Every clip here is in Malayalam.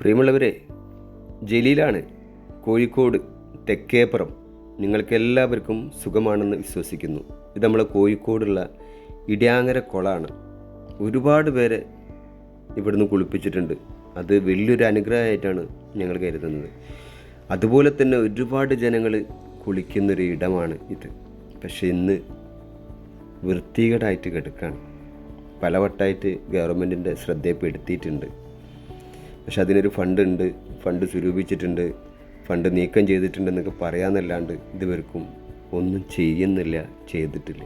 പ്രിയമുള്ളവരെ ജലീലാണ് കോഴിക്കോട് തെക്കേപ്പുറം. നിങ്ങൾക്കെല്ലാവർക്കും സുഖമാണെന്ന് വിശ്വസിക്കുന്നു. ഇത് നമ്മളെ കോഴിക്കോടുള്ള ഇടിയാങ്ങര കുളമാണ് ഒരുപാട് പേരെ ഇവിടുന്ന് കുളിപ്പിച്ചിട്ടുണ്ട്. അത് വലിയൊരു അനുഗ്രഹമായിട്ടാണ് ഞങ്ങൾ കരുതുന്നത്. അതുപോലെ തന്നെ ഒരുപാട് ജനങ്ങൾ കുളിക്കുന്നൊരു ഇടമാണ് ഇത്. പക്ഷേ ഇന്ന് വൃത്തികേടായിട്ട് കിടക്കുകയാണ് പലവട്ടമായിട്ട് ഗവൺമെന്റിന്റെ ശ്രദ്ധയിൽപ്പെടുത്തിയിട്ടുണ്ട് പക്ഷെ അതിനൊരു ഫണ്ട് ഉണ്ട് ഫണ്ട് സ്വരൂപിച്ചിട്ടുണ്ട്. ഫണ്ട് നീക്കം ചെയ്തിട്ടുണ്ടെന്നൊക്കെ പറയാമെന്നല്ലാണ്ട് ഇതുവർക്കും ഒന്നും ചെയ്യുന്നില്ല ചെയ്തിട്ടില്ല.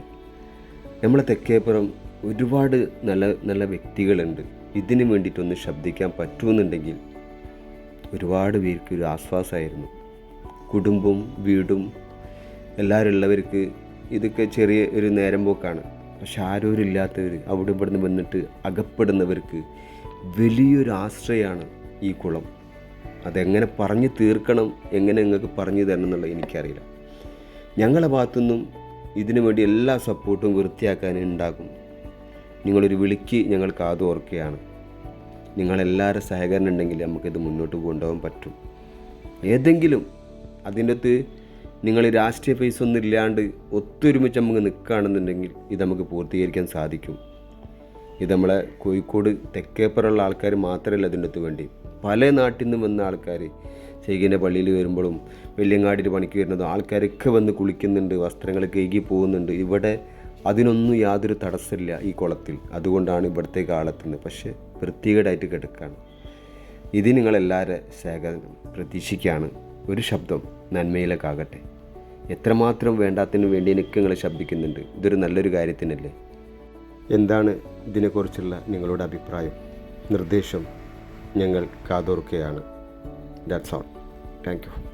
നമ്മളെ തെക്കേപ്പുറം ഒരുപാട് നല്ല നല്ല വ്യക്തികളുണ്ട്. ഇതിന് വേണ്ടിയിട്ടൊന്ന് ശബ്ദിക്കാൻ പറ്റുമെന്നുണ്ടെങ്കിൽ ഒരുപാട് പേർക്ക് ഒരു ആശ്വാസമായിരുന്നു. കുടുംബവും വീടും എല്ലാവരും ഉള്ളവർക്ക് ഇതൊക്കെ ചെറിയ ഒരു നേരം പോക്കാണ്. പക്ഷെ ആരോരില്ലാത്തവർ അവിടെ നിന്ന് വന്നിട്ട് അകപ്പെടുന്നവർക്ക് വലിയൊരു ആശ്രയമാണ് ഈ കുളം. അതെങ്ങനെ പറഞ്ഞു തീർക്കണം എങ്ങനെ നിങ്ങൾക്ക് പറഞ്ഞു തരണം എന്നുള്ളത് എനിക്കറിയില്ല. ഞങ്ങളുടെ ഭാഗത്തുനിന്നും ഇതിനു വേണ്ടി എല്ലാ സപ്പോർട്ടും വൃത്തിയാക്കാൻ ഉണ്ടാകും. നിങ്ങളൊരു വിളിക്ക് ഞങ്ങൾ കാതോർക്കുകയാണ് നിങ്ങളെല്ലാവരും സഹകരണം ഉണ്ടെങ്കിൽ നമുക്കിത് മുന്നോട്ട് കൊണ്ടുപോകാൻ പറ്റും. ഏതെങ്കിലും അതിന്റെ അകത്ത് നിങ്ങൾ രാഷ്ട്രീയ പൈസ ഒന്നും ഇല്ലാണ്ട് ഒത്തൊരുമിച്ച് നമുക്ക് നിൽക്കുകയാണെന്നുണ്ടെങ്കിൽ ഇത് നമുക്ക് പൂർത്തീകരിക്കാൻ സാധിക്കും. ഇത് നമ്മളെ കോഴിക്കോട് തെക്കേപ്പുറമുള്ള ആൾക്കാർ മാത്രമല്ല അതിന്റെ അടുത്ത് വേണ്ടി. പല നാട്ടിൽ നിന്ന് വന്ന ആൾക്കാർ ചെയ്കിന്റെ പള്ളിയിൽ വരുമ്പോഴും വെള്ളിയങ്ങാടിയിൽ പണിക്ക് വരുന്നതും ആൾക്കാരൊക്കെ വന്ന് കുളിക്കുന്നുണ്ട് വസ്ത്രങ്ങൾ കഴുകി പോകുന്നുണ്ട്. ഇവിടെ അതിനൊന്നും യാതൊരു തടസ്സമില്ല ഈ കുളത്തിൽ. അതുകൊണ്ടാണ് ഇവിടുത്തെ കാലത്തുന്നത് പക്ഷേ വൃത്തികേടായിട്ട് കിടക്കുകയാണ് ഇത് നിങ്ങളെല്ലാവരും ശേഖരം പ്രതീക്ഷിക്കുകയാണ് ഒരു ശബ്ദം നന്മയിലേക്കാകട്ടെ എത്രമാത്രം വേണ്ടാത്തതിന് വേണ്ടി എനിക്ക് നിങ്ങൾ ശബ്ദിക്കുന്നുണ്ട്. ഇതൊരു നല്ലൊരു കാര്യത്തിനല്ലേ? എന്താണ് ഇതിനെക്കുറിച്ചുള്ള നിങ്ങളുടെ അഭിപ്രായം? നിർദ്ദേശം ഞങ്ങൾ കാതോർക്കുകയാണ്. That's all thank you